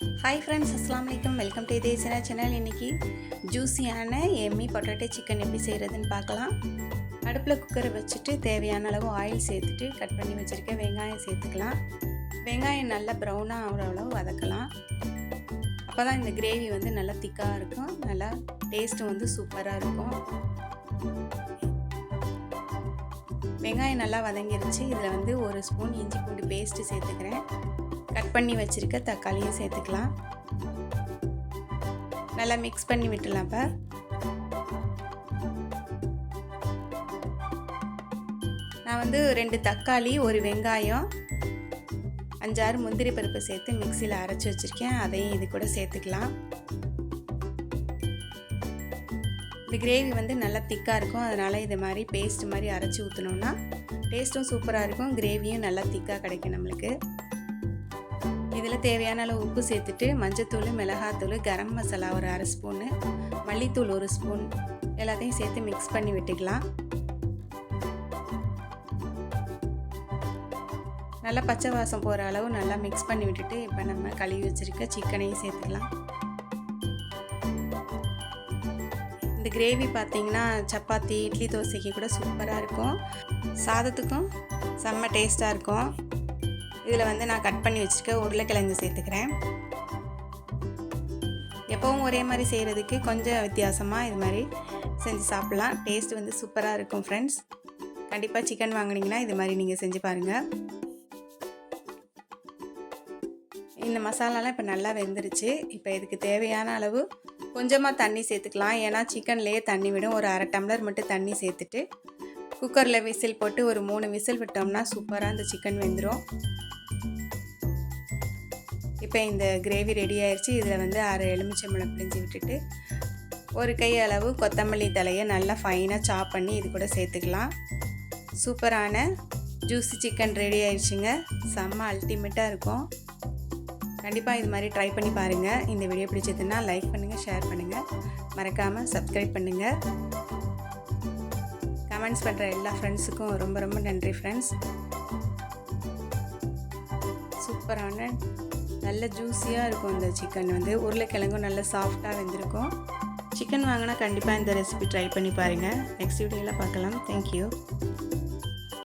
Hi friends அஸ்லாம் வலைக்கம் welcome to இதே சினா சேனல் இன்றைக்கி ஜூஸியான எம்மி பொட்டேட்டோ சிக்கன் எப்படி செய்கிறதுன்னு பார்க்கலாம். அடுப்பில் குக்கரை வச்சுட்டு தேவையான அளவு ஆயில் சேர்த்துட்டு கட் பண்ணி வச்சுருக்க வெங்காயம் சேர்த்துக்கலாம். வெங்காயம் நல்லா ப்ரௌனாக ஆகிற அளவு வதக்கலாம். அப்போ தான் இந்த கிரேவி வந்து நல்லா திக்காக இருக்கும். நல்லா டேஸ்ட்டும் வந்து சூப்பராக இருக்கும். வெங்காயம் நல்லா வதங்கிருச்சு. இதில் வந்து ஒரு ஸ்பூன் இஞ்சி பூண்டு பேஸ்ட்டு சேர்த்துக்கிறேன். கட் பண்ணி வச்சுருக்க தக்காளியும் சேர்த்துக்கலாம். நல்லா மிக்ஸ் பண்ணி விட்டுலாம் இப்போ. நான் வந்து ரெண்டு தக்காளி ஒரு வெங்காயம் அஞ்சாறு முந்திரி பருப்பு சேர்த்து மிக்சியில் அரைச்சி வச்சுருக்கேன். அதையும் இது கூட சேர்த்துக்கலாம். இந்த கிரேவி வந்து நல்லா திக்காக இருக்கும். அதனால் இது மாதிரி பேஸ்ட் மாதிரி அரைச்சி ஊற்றினோன்னா டேஸ்ட்டும் சூப்பராக இருக்கும். கிரேவியும் நல்லா திக்காக கிடைக்கும் நம்மளுக்கு. இதில் தேவையான அளவு உப்பு சேர்த்துட்டு மஞ்சத்தூள் மிளகாத்தூள் கரம் மசாலா ஒரு அரை ஸ்பூனு மல்லித்தூள் ஒரு ஸ்பூன் எல்லாத்தையும் சேர்த்து மிக்ஸ் பண்ணி விட்டுக்கலாம். நல்லா பச்சை வாசம் போகிற அளவு நல்லா மிக்ஸ் பண்ணி விட்டுட்டு இப்போ நம்ம கழுவி வச்சுருக்க சிக்கனையும் சேர்த்துக்கலாம். இந்த கிரேவி பார்த்தீங்கன்னா சப்பாத்தி இட்லி தோசைக்கு கூட சூப்பராக இருக்கும். சாதத்துக்கும் செம்ம டேஸ்ட்டாக இருக்கும். இதில் வந்து நான் கட் பண்ணி வச்சுருக்க உருளைக்கிழங்கு சேர்த்துக்கிறேன். எப்போவும் ஒரே மாதிரி செய்கிறதுக்கு கொஞ்சம் வித்தியாசமாக இது மாதிரி செஞ்சு சாப்பிட்லாம். டேஸ்ட் வந்து சூப்பராக இருக்கும் ஃப்ரெண்ட்ஸ் கண்டிப்பாக சிக்கன் வாங்கினீங்கன்னா இது மாதிரி நீங்கள் செஞ்சு பாருங்கள் இந்த மசாலாலாம் இப்போ நல்லா வெந்துருச்சு. இப்போ இதுக்கு தேவையான அளவு கொஞ்சமாக தண்ணி சேர்த்துக்கலாம். ஏன்னா சிக்கன்லேயே தண்ணி விடும். ஒரு அரை டம்ளர் மட்டும் தண்ணி சேர்த்துட்டு குக்கரில் விசில் போட்டு ஒரு மூணு விசில் விட்டோம்னா சூப்பராக அந்த சிக்கன் வெந்துடும் இப்போ இந்த கிரேவி ரெடி ஆயிடுச்சு இதில் வந்து அரை எலுமிச்சம்பழம் பிழிஞ்சு விட்டுட்டு ஒரு கை அளவு கொத்தமல்லி தலையை நல்லா ஃபைனாக சாப் பண்ணி இது கூட சேர்த்துக்கலாம். சூப்பரான ஜூஸி சிக்கன் ரெடி ஆயிடுச்சுங்க செம்ம அல்டிமேட்டாக இருக்கும். கண்டிப்பாக இது மாதிரி ட்ரை பண்ணி பாருங்கள் இந்த வீடியோ பிடிச்சதுன்னா லைக் பண்ணுங்கள் ஷேர் பண்ணுங்கள் மறக்காமல் சப்ஸ்கிரைப் பண்ணுங்கள் கமெண்ட்ஸ் பண்ணுற எல்லா ஃப்ரெண்ட்ஸுக்கும் ரொம்ப ரொம்ப நன்றி ஃப்ரெண்ட்ஸ் சூப்பரான நல்ல ஜூஸியாக இருக்கும் இந்த சிக்கன் வந்து. உருளைக்கிழங்கும் நல்ல சாஃப்டாக வெந்திருக்கும். சிக்கன் வாங்கினா கண்டிப்பாக இந்த ரெசிபி ட்ரை பண்ணி பாருங்கள் நெக்ஸ்ட் வீடியோவில் பார்க்கலாம். தேங்க்யூ